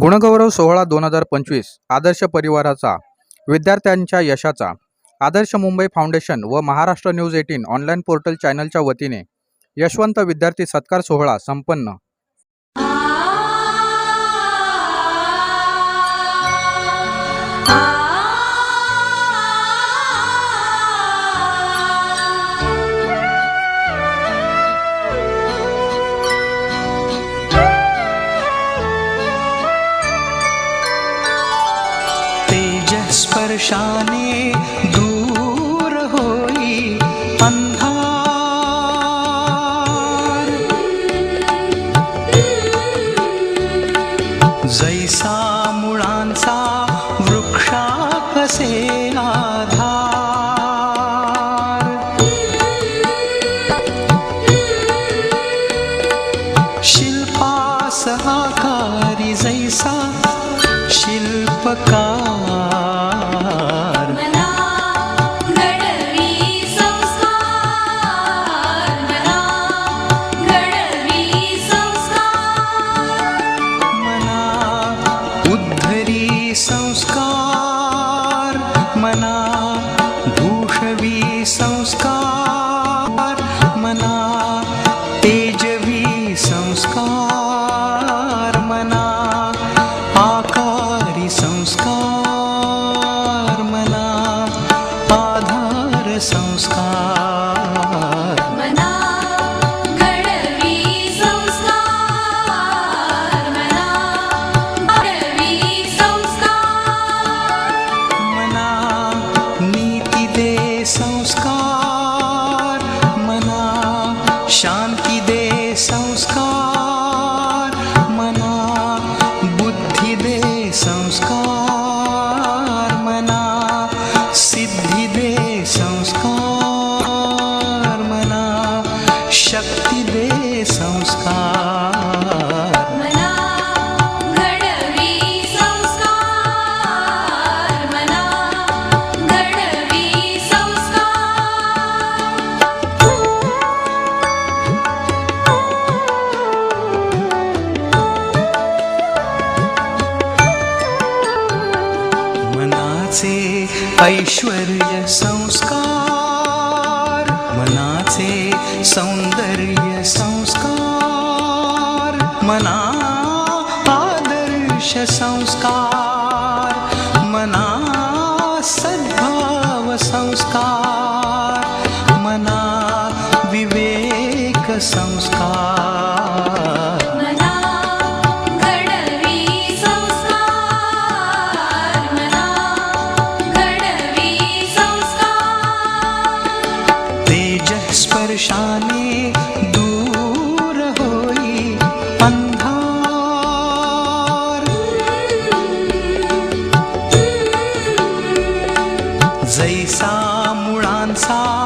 गुणगौरव सोहळा दोन हजार पंचवीस आदर्श परिवाराचा विद्यार्थ्यांच्या यशाचा. आदर्श मुंबई फाउंडेशन व Maharashtra news eighteen online portal चॅनलच्या वतीने यशवंत विद्यार्थी सत्कार सोहळा संपन्न. तेजस्पर्शाने दूर होई अंधार। जैसा मुळांचा वृक्षा कसे आधार शिल्पास आकारी जैसा शिल्पकार। संस्कार मना तेजवी संस्कार मना आकारी संस्कार मना आधार संस्कार। ऐश्वर्य संस्कार मनाचे सौंदर्य संस्कार मना आदर्श संस्कार. तेजस्पर्शाने दूर होई अंधार। जैसा मुळांचा